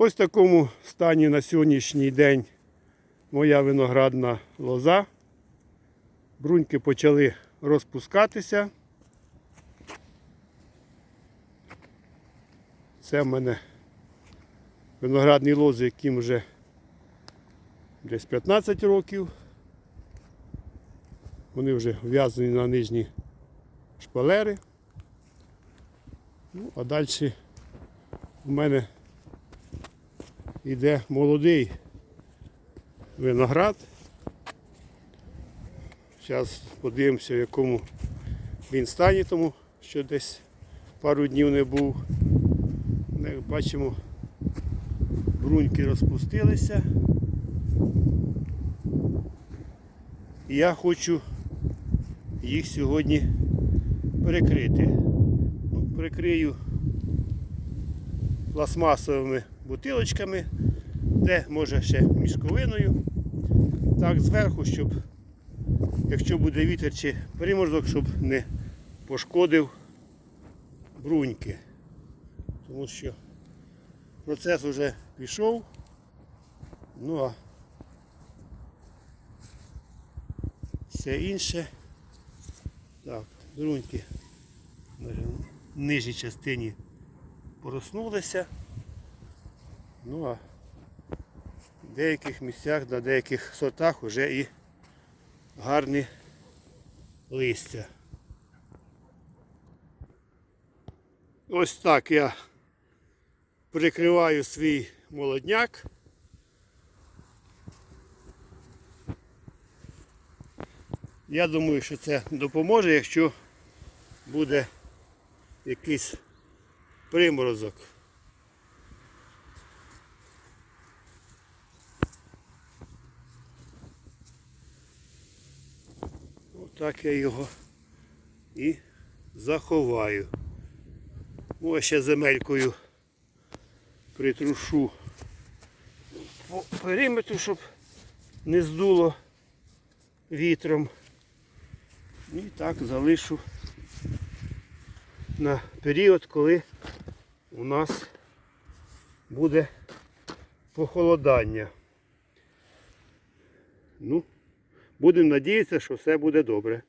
Ось в такому стані на сьогоднішній день моя виноградна лоза. Бруньки почали розпускатися. Це в мене виноградні лози, яким вже десь 15 років. Вони вже в'язані на нижні шпалери. Ну, а далі у мене йде молодий виноград. Зараз подивимося, в якому він стані, тому що десь пару днів не був. Як бачимо, бруньки розпустилися. І я хочу їх сьогодні перекрити. Ну, перекрию пластмасовими бутилочками, де може ще мішковиною. Так, зверху, щоб, якщо буде вітер чи приморозок, щоб не пошкодив бруньки. Тому що процес вже пішов. Ну а все інше. Так, бруньки в нижній частині пороснулися. Ну а в деяких місцях, на деяких сортах вже і гарні листя. Ось так я прикриваю свій молодняк. Я думаю, що це допоможе, якщо буде якийсь приморозок. Отак я його і заховаю. Ось ще земелькою притрушу по периметру, щоб не здуло вітром. І так залишу на період, коли у нас буде похолодання. Ну, будемо надіятися, що все буде добре.